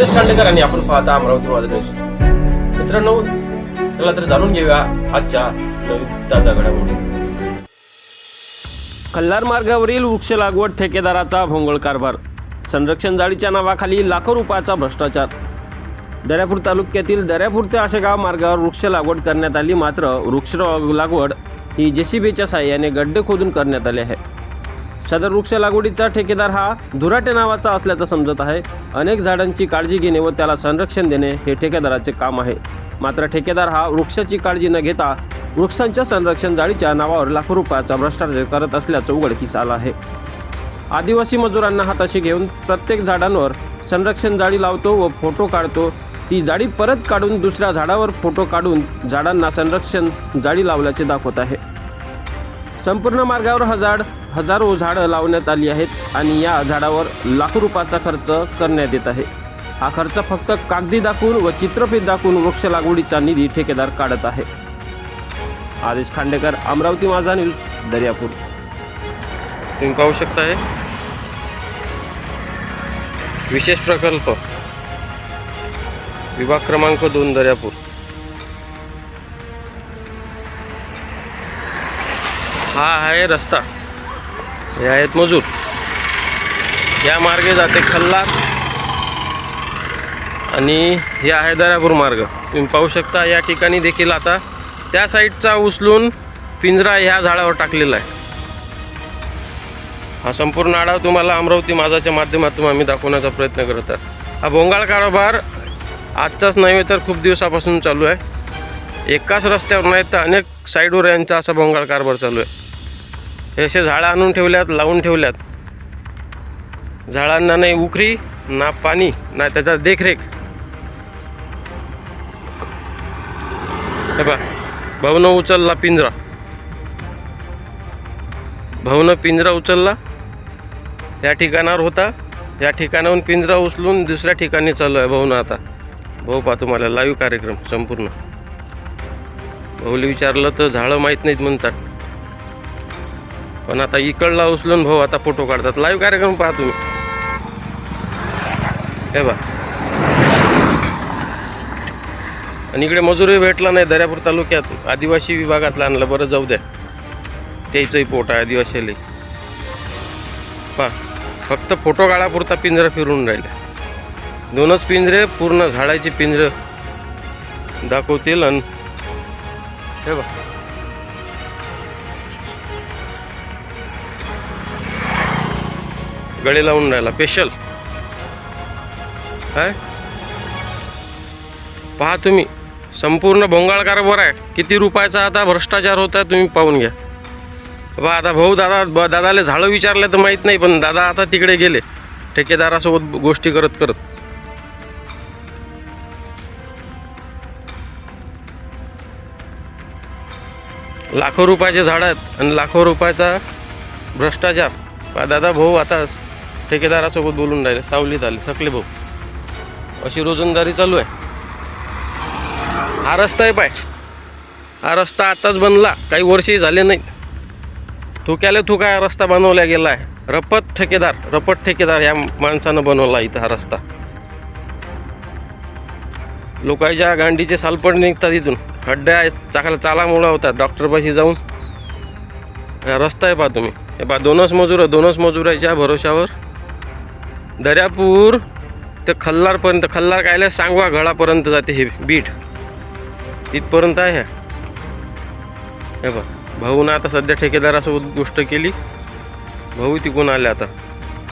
हरीश खांडेकर आणि आपण पाहता अमरावती माझा न्यूज. मित्रांनो चला तर जाणून घेऊया आजच्या नवीन ताजा घडामोडी कल्लार मार्गावरील वृक्ष लागवड ठेकेदाराचा भोंगळ कारभार. संरक्षण जाळीच्या नावाखाली लाखो रुपयाचा भ्रष्टाचार. दर्यापूर तालुक्यातील दर्यापूर ते आशेगाव मार्गावर वृक्ष लागवड करण्यात आली मात्र वृक्ष लागवड ही जेसीबीच्या साहाय्याने गड्डे खोदून करण्यात आले आहे. सदर वृक्ष लागवडीचा ठेकेदार हा धुराटे नावाचा असल्याचं समजत आहे. अनेक झाडांची काळजी घेणे व त्याला संरक्षण देणे हे ठेकेदाराचे काम आहे. मात्र ठेकेदार हा वृक्षाची काळजी न घेता वृक्षांच्या संरक्षण जाळीच्या नावावर लाखो रुपयाचा भ्रष्टाचार करत असल्याचं उघडकीस आलं आहे. आदिवासी मजुरांना हाताशी घेऊन प्रत्येक झाडांवर संरक्षण जाळी लावतो व फोटो काढतो. ती जाळी परत काढून दुसऱ्या झाडावर फोटो काढून झाडांना संरक्षण जाळी लावल्याचे दाखवत आहे. संपूर्ण मार्गावर हा झाड हजारो झाडं लावण्यात आली आहेत आणि या झाडावर लाखो रुपयाचा खर्च करण्यात येत आहे. हा खर्च फक्त कागदी दाखवून व चित्रफित दाखवून वृक्ष लागवडीचा निधी ठेकेदार काढत आहे. आदेश खांडेकर अमरावती माझा न्यूज दर्यापूर. तुम्ही पाहू शकता हे विशेष प्रकल्प. विभाग क्रमांक दोन दर्यापूर. हा आहे रस्ता. हे आहेत मजूर. या मार्गे जाते खल्लार. आणि हे आहे दर्यापूर मार्ग. तुम्ही पाहू शकता या ठिकाणी देखील आता त्या साईडचा उचलून पिंजरा ह्या झाडावर टाकलेला आहे. हा संपूर्ण आढावा तुम्हाला अमरावती माझाच्या माध्यमातून आम्ही दाखवण्याचा प्रयत्न करत आहोत. हा भोंगाळ कारभार आजचाच नव्हे तर खूप दिवसापासून चालू आहे. एकाच रस्त्यावर नाही तर अनेक साईडवर यांचा असा भोंगाळ कारभार चालू आहे. हे असे झाडं आणून ठेवल्यात लावून ठेवल्यात. झाडांना नाही उखरी ना पाणी ना त्याचा देखरेख. हे पहा भाऊनं उचलला पिंजरा. भाऊनं पिंजरा उचलला या ठिकाणावर होता. या ठिकाणाहून पिंजरा उचलून दुसऱ्या ठिकाणी चालू आहे भाऊनं आता. भाऊ पा तुम्हाला लाईव्ह कार्यक्रम संपूर्ण. भाऊली विचारलं तर झाडं माहीत नाहीत म्हणतात. पण आता इकडला उचलून भाऊ आता फोटो काढतात. लाईव्ह कार्यक्रम पाहा तुम्ही. हे बा आणि इकडे मजुरी भेटला नाही दर्यापूर तालुक्यात. आदिवासी विभागातला आणलं. बरं जाऊ द्या. त्याचंही पोट आहे आदिवासीला. पहा. फक्त फोटो काढापुरता पिंजरा फिरून राहिला. दोनच पिंजरे पूर्ण झाडाचे पिंजरं दाखवतील आणि हे बा गळे लावून राहिला. स्पेशल काय? पहा तुम्ही. संपूर्ण भोंगाळ कारभार आहे. किती रुपयाचा आता भ्रष्टाचार होता तुम्ही पाहून घ्या. बा आता भाऊ दादा दादाला झाडं विचारले तर माहीत नाही पण दादा आता तिकडे गेले. ठेकेदारासोबत गोष्टी करत करत. लाखो रुपयाचे झाडं आहेत आणि लाखो रुपयाचा भ्रष्टाचार. दादा भाऊ आता ठेकेदारासोबत बोलून राहिले सावलीत आले थकले भाऊ. अशी रोजंदारी चालू आहे. हा रस्ता आहे पाय. हा रस्ता आताच बनला काही वर्षही झाले नाही थुक्याला थुका हा रस्ता बनवला गेला आहे. रपत ठेकेदार रपट ठेकेदार या माणसानं बनवला इथं हा रस्ता. लोकांच्या गांडीचे सालपड निघतात इथून. खड्डे आहेत चाकाला चालामुळं होतात डॉक्टरपाशी जाऊन. हा रस्ता आहे पहा तुम्ही. हे पहा दोनच मजूर दोनच मजुराच्या भरोशावर दर्यापूर ते खल्लारपर्यंत खल्लार कायला सांगवा गळापर्यंत जाते हे बीट. तिथपर्यंत आहे हे. बघ भाऊनं आता सध्या ठेकेदारासोबत गोष्ट केली. भाऊ तिकून आले आता.